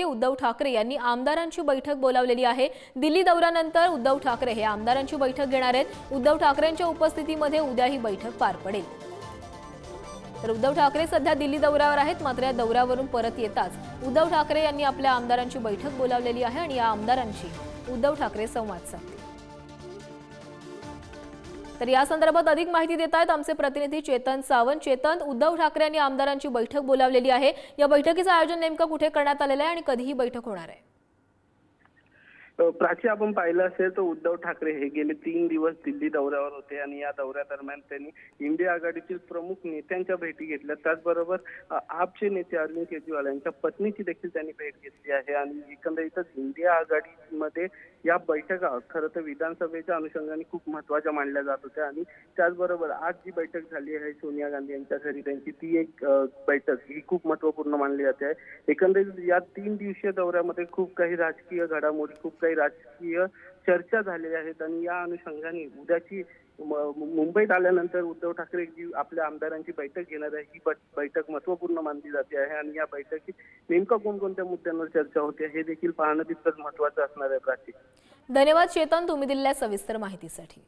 नेते उद्धव ठाकरे यांनी आमदारांची बैठक बोलावलेली आहे. दिल्ली दौऱ्यानंतर उद्धव ठाकरे हे आमदारांची बैठक घेणार आहेत. उद्धव ठाकरेंच्या उपस्थितीमध्ये उद्या ही बैठक पार पडेल. तर उद्धव ठाकरे सध्या दिल्ली दौऱ्यावर आहेत मात्र या दौऱ्यावरून परत येताच उद्धव ठाकरे यांनी आपल्या आमदारांची बैठक बोलावलेली आहे आणि या आमदारांशी उद्धव ठाकरे संवाद साधतील. तर या संदर्भात अधिक माहिती देत आहेत आमचे प्रतिनिधी चेतन सावंत. चेतन उद्धव ठाकरे यांनी आमदारांची बैठक बोलावलेली आहे. या बैठकीचं आयोजन नेमकं कुठे करण्यात आलेलं आहे आणि कधी ही बैठक होणार आहे? प्राची आपण पाहिलं असेल तर उद्धव ठाकरे हे गेले तीन दिवस दिल्ली दौऱ्यावर होते आणि या दौऱ्यादरम्यान त्यांनी इंडिया आघाडीतील प्रमुख नेत्यांच्या भेटी घेतल्या. त्याचबरोबर आपचे नेते अरविंद केजरीवाल यांच्या पत्नीची देखील त्यांनी भेट घेतली आहे. आणि एकंदरीतच इंडिया आघाडीमध्ये या बैठका खरं तर विधानसभेच्या अनुषंगाने खूप महत्त्वाच्या मानल्या जात होत्या आणि त्याचबरोबर आज जी बैठक झाली आहे सोनिया गांधी यांच्या घरी त्यांची ती एक बैठक ही खूप महत्त्वपूर्ण मानली जाते. आहे एकंदरीत या तीन दिवसीय दौऱ्यामध्ये खूप काही राजकीय घडामोडी खूप काही राजकीय चर्चा झालेल्या आहेत आणि या अनुषंगाने उद्याची मुंबईत आल्यानंतर उद्धव ठाकरे जी आपल्या आमदारांची बैठक घेणार आहे ही बैठक महत्त्वपूर्ण मानली जाते आहे आणि या बैठकीत नेमका कोणकोणत्या मुद्द्यांवर चर्चा होते हे देखील पाहणं तितकंच महत्वाचं असणार आहे प्राची. धन्यवाद चेतन तुम्ही दिलेल्या सविस्तर माहितीसाठी.